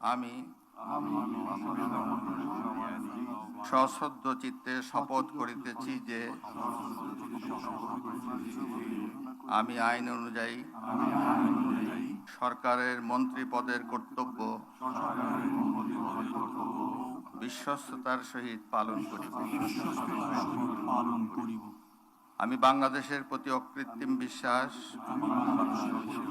আমি সশ্রদ্ধ চিত্তে শপথ করিতেছি যে আমি আইন অনুযায়ী সরকারের মন্ত্রী পদের কর্তব্য বিশ্বস্ততার সহিত পালন করিব। আমি বাংলাদেশের প্রতি অকৃত্রিম বিশ্বাস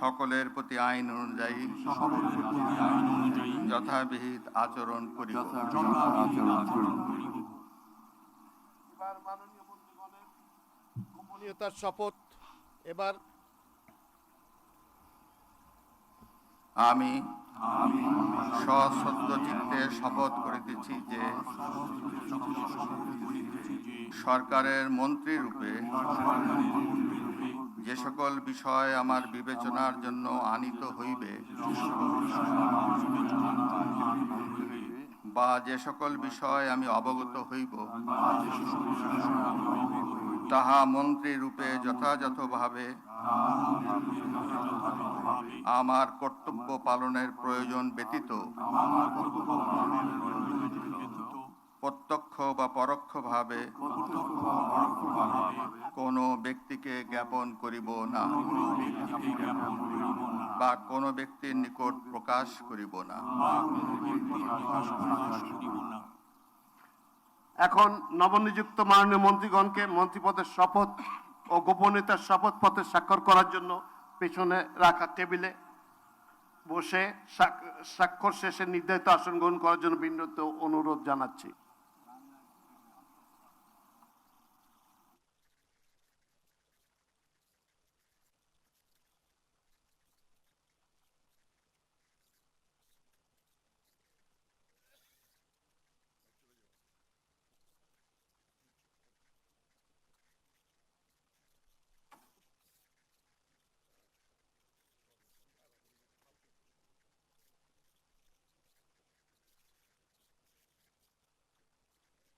সকলের প্রতি আইন অনুযায়ী যথাবিহিত আচরণ করিব। এবার মাননীয় মন্ত্রীগণের গোপনীয়তার শপথ। এবার আমি সশ্রদ্ধ চিত্তে শপথ করিতেছি যে সরকারের মন্ত্রী রূপে যে সকল বিষয় আমার বিবেচনার জন্য আনিত হইবে, বা যে সকল বিষয় আমি অবগত হইব, তাহা মন্ত্রী রূপে যথাযথভাবে আমার কর্তব্য পালনের প্রয়োজন ব্যতীত, প্রত্যক্ষ বা পরোক্ষভাবে ব্যক্তিকে জ্ঞাপন করিব না। বা কোনো ব্যক্তির নিকট প্রকাশ করিব না। এখন নবনিযুক্ত মাননীয় মন্ত্রীগণকে মন্ত্রীপদের শপথ ও গোপনীয়তার শপথ পত্রে স্বাক্ষর করার জন্য পেছনে রাখা টেবিলে বসে স্বাক্ষর শেষে নির্ধারিত আসন গ্রহণ করার জন্য বিনীত অনুরোধ জানাচ্ছি।